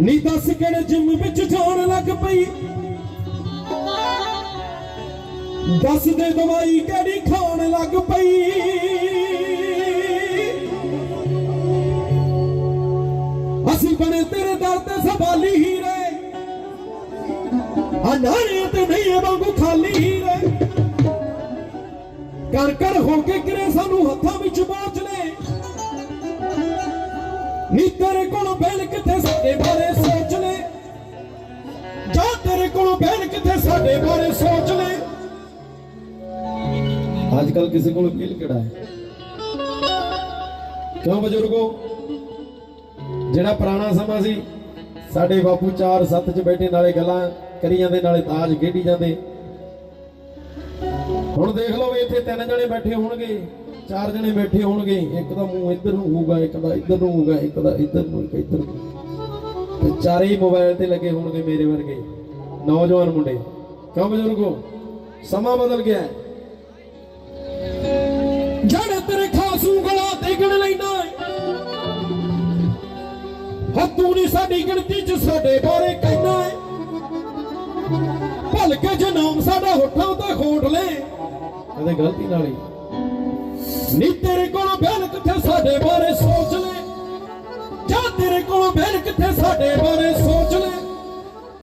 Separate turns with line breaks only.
ਨੀ ਦੱਸ ਕਿਹੜੇ ਜਿੰਮ ਵਿੱਚ ਜਾਣ ਲੱਗ ਪਈ? ਦੱਸ ਦੇ ਦਵਾਈ ਕਿਹੜੀ ਖਾਣ ਲੱਗ ਪਈ? ਅਸੀਂ ਬਣੇ ਤੇਰੇ ਦਰ ਤੇ ਸਵਾਲੀ ਹੀਰੇ। ਆ ਤੇ ਨਹੀਂ ਵਾਂਗੂ ਖਾਲੀ ਹੀਰੇ। ਕਰ ਕਰ ਹੋ ਕੇ ਕਿਰੇ ਸਾਨੂੰ ਹੱਥਾਂ ਵਿੱਚ ਬਾਚ ਨੀ ਤੇਰੇ ਕੋਲੋਂ ਬੈਲ ਕਿੱਥੇ ਸਾਡੇ ਬਾਰੇ ਸੋਚ ਲੈ। ਜਾ ਤੇਰੇ ਕੋਲੋਂ ਬੈਲ ਕਿੱਥੇ ਸਾਡੇ ਬਾਰੇ ਸੋਚ ਲੈ। ਅੱਜ ਕੱਲ ਕਿਸੇ ਕੋਲ ਬੈਲ ਕਿਹੜਾ ਹੈ? ਕਿਉਂ ਬਜ਼ੁਰਗੋ? ਜਿਹੜਾ ਪੁਰਾਣਾ ਸਮਾਂ ਸੀ, ਸਾਡੇ ਬਾਪੂ ਚਾਰ ਸੱਤ ਚ ਬੈਠੇ ਨਾਲੇ ਗੱਲਾਂ ਕਰੀ ਜਾਂਦੇ, ਨਾਲੇ ਤਾਜ ਖੇਡੀ ਜਾਂਦੇ। ਹੁਣ ਦੇਖ ਲਓ ਇੱਥੇ ਤਿੰਨ ਜਣੇ ਬੈਠੇ ਹੋਣਗੇ। ਚਾਰ ਜਣੇ ਬੈਠੇ ਹੋਣਗੇ, ਇੱਕ ਦਾ ਮੂੰਹ ਇੱਧਰ ਨੂੰ ਹੋਊਗਾ, ਇੱਕ ਦਾ ਇੱਧਰ ਨੂੰ ਹੋਊਗਾ, ਇੱਕ ਦਾ ਇੱਧਰ ਨੂੰ, ਇੱਕ ਇੱਧਰ ਨੂੰ। ਤੇ ਚਾਰੇ ਹੀ ਮੋਬਾਈਲ ਤੇ ਲੱਗੇ ਹੋਣਗੇ ਮੇਰੇ ਵਰਗੇ ਨੌਜਵਾਨ ਮੁੰਡੇ। ਕਿਉਂ ਬਜ਼ੁਰਗੋ? ਸਮਾਂ ਬਦਲ ਗਿਆ ਹੈ। ਜਿਹੜੇ ਤੇਰੇ ਖਾਸੂ ਗਲਾ ਤੇ ਗਿਣ ਲੈਣਾ ਤੂੰ ਨਹੀਂ ਸਾਡੀ ਗਿਣਤੀ ਚ ਸਾਡੇ ਬਾਰੇ ਕਹਿਣਾ ਹੈ। ਭੁੱਲ ਜੇ ਨਾਮ ਸਾਡਾ ਹੋਠਾਂ ਤੇ ਖੋਟ ਲੈ। ਕਦੇ ਗਲਤੀ ਨਾਲ ਹੀ। ਨੀ ਤੇਰੇ ਕੋਲੋਂ ਬਹਿਲ ਕਿੱਥੇ ਸਾਡੇ ਬਾਰੇ ਸੋਚ